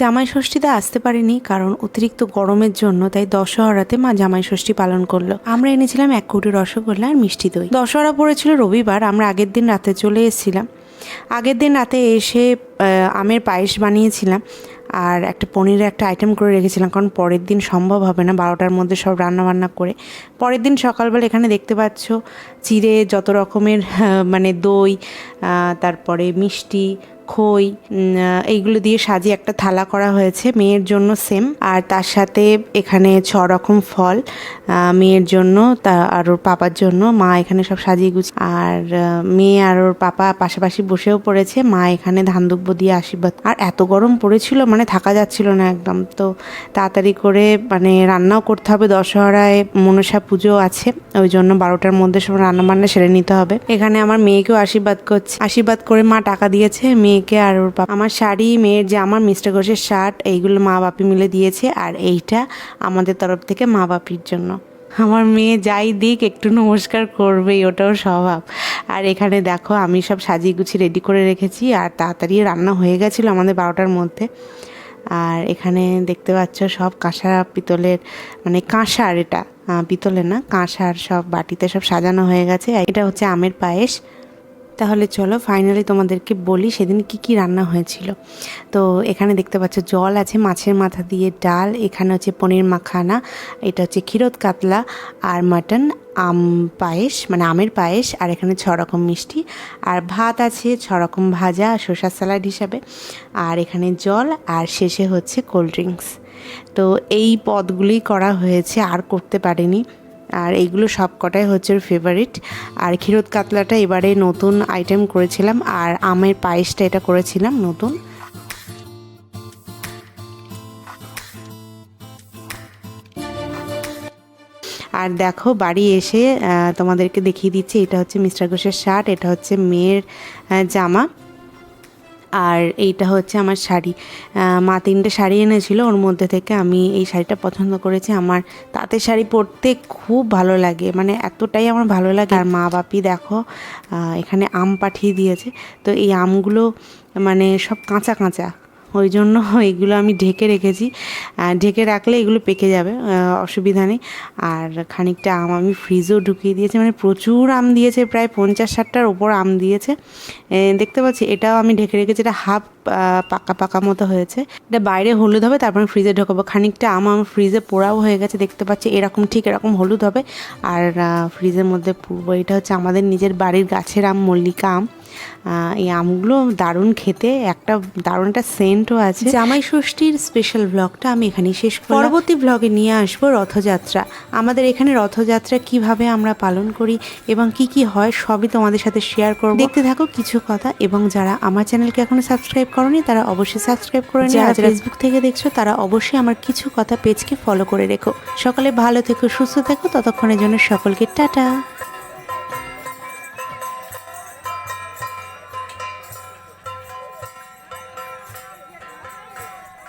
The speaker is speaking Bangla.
জামাই ষষ্ঠীতে আসতে পারেনি কারণ অতিরিক্ত গরমের জন্য তাই দশহরাতে মা জামাই ষষ্ঠী পালন করল। আমরা এনেছিলাম এক কোটি রসগোল্লা আর মিষ্টি দই। দশহরা পড়েছিল রবিবার, আমরা আগের দিন রাতে চলে এসেছিলাম। আগের দিন রাতে এসে আমের পায়েস বানিয়েছিলাম। আর একটা পনিরের একটা আইটেম করে রেখেছিলাম, কারণ পরের দিন সম্ভব হবে না, বারোটার মধ্যে সব রান্না বান্না করে। পরের দিন সকালবেলা এখানে দেখতে পাচ্ছ চিড়ে যত রকমের মানে দই তারপরে মিষ্টি, খই এইগুলো দিয়ে সাজিয়ে একটা থালা করা হয়েছে, মেয়ের জন্য সেম আর তার সাথে এখানে ছ রকম ফল মেয়ের জন্য, তা আর ওর পাপার জন্য, মা এখানে সব সাজিয়ে গুছিয়ে। আর মেয়ে আর ওর পাপা পাশাপাশি বসেও পড়েছে, মা এখানে ধান দিয়ে আশীর্বাদ। আর এত গরম পড়েছিল মানে থাকা যাচ্ছিল না একদম। তো তাড়াতাড়ি করে মানে রান্নাও করতে হবে, দশহরায় মনসা পুজো আছে, ওই জন্য বারোটার মধ্যে সব রান্না বান্না সেরে নিতে হবে। এখানে আমার মেয়েকেও আশীর্বাদ করছে। আশীর্বাদ করে মা টাকা দিয়েছে, মেয়েকে আর ওর বাবা আমার শাড়ি, মেয়ের জামা মিস্টার ঘোষের শার্ট, এইগুলো মা বাপি মিলে দিয়েছে, আর এইটা আমাদের তরফ থেকে মা বাপির জন্য। আমার মেয়ে যাই দিক, একটু নমস্কার করবেই, ওটাও স্বভাব। আর এখানে দেখো, আমি সব সাজিয়ে গুছিয়ে রেডি করে রেখেছি, আর তাড়াতাড়ি রান্না হয়ে গেছিল আমাদের বারোটার মধ্যে। আর এখানে দেখতে পাচ্ছ সব কাঁসা পিতলের মানে কাঁসার এটা পিতলে না, কাঁসার সব বাটিতে সব সাজানো হয়ে গেছে। এটা হচ্ছে আমের পায়েস। তাহলে চলো ফাইনালি তোমাদেরকে বলি সেদিন কি কি রান্না হয়েছিল। তো এখানে দেখতে পাচ্ছ জল আছে, মাছের মাথা দিয়ে ডাল, এখানে হচ্ছে পনির মাখানা, এটা হচ্ছে ক্ষীরত কাতলা আর মাটন, আম পায়েস মানে আমের পায়েস আর এখানে ছ রকম মিষ্টি। আর ভাত আছে ছ রকম ভাজা, শসা স্যালাড হিসাবে। আর এখানে জল আর শেষে হচ্ছে কোল্ড ড্রিঙ্কস তো এই পদগুলি করা হয়েছে, আর করতে পারিনি। আর এইগুলো সব কটাই হচ্ছে ওর ফেভারিট আর ক্ষীরোদ কাতলাটা এবারে নতুন আইটেম করেছিলাম আর আমের পায়েসটা এটা করেছিলাম নতুন। আর দেখো বাড়ি এসে তোমাদেরকে দেখিয়ে দিচ্ছি, এটা হচ্ছে মিস্টার ঘোষের শার্ট, এটা হচ্ছে মেয়ের জামা। আর এইটা হচ্ছে আমার শাড়ি। মা তিনটে শাড়ি এনেছিল, ওর মধ্যে থেকে আমি এই শাড়িটা পছন্দ করেছি। আমার তাঁতের শাড়ি পরতে খুব ভালো লাগে মানে এতটাই আমার ভালো লাগে। আর মা বাপি দেখো এখানে আম পাঠিয়ে দিয়েছে। তো এই আমগুলো মানে সব কাঁচা কাঁচা। ওই জন্য এগুলো আমি ঢেকে রেখেছি। ঢেকে রাখলে এগুলো পেকে যাবে অসুবিধা নেই। আর খানিকটা আম আমি ফ্রিজেও ঢুকিয়ে দিয়েছি মানে প্রচুর আম দিয়েছে, প্রায় পঞ্চাশ ষাটটার ওপর আম দিয়েছে। দেখতে পাচ্ছি, এটাও আমি ঢেকে রেখেছি, এটা হাফ পাকা পাকা মতো হয়েছে। এটা বাইরে হলুদ হবে, তারপর ফ্রিজে ঢোকাবো। খানিকটা আম আমার ফ্রিজে পোড়াও হয়ে গেছে, দেখতে পাচ্ছি, এরকম, ঠিক এরকম হলুদ হবে। আর ফ্রিজের মধ্যে পূর্ব এটা হচ্ছে আমাদের নিজের বাড়ির গাছের আম, মল্লিকা আম। এই আমগুলো দারুণ খেতে একটা দারুণ একটা সেন্টও আছে। জামাই ষষ্ঠীর স্পেশাল ব্লগটা আমি এখানেই শেষ করলাম। পরবর্তী ব্লগে নিয়ে আসব রথযাত্রা। আমাদের এখানে রথযাত্রা কীভাবে আমরা পালন করি এবং কি কি হয় সবই তোমাদের সাথে শেয়ার করব। দেখতে থাকো কিছু কথা এবং যারা আমার চ্যানেলকে এখনও সাবস্ক্রাইব করনি তারা অবশ্যই সাবস্ক্রাইব করে নিও। যারা ফেসবুক থেকে দেখছ তারা অবশ্যই আমার কিছু কথা পেজকে ফলো করে রেখো। সকালে ভালো থেকো সুস্থ থেকো ততক্ষণের জন্য সকলকে টাটা।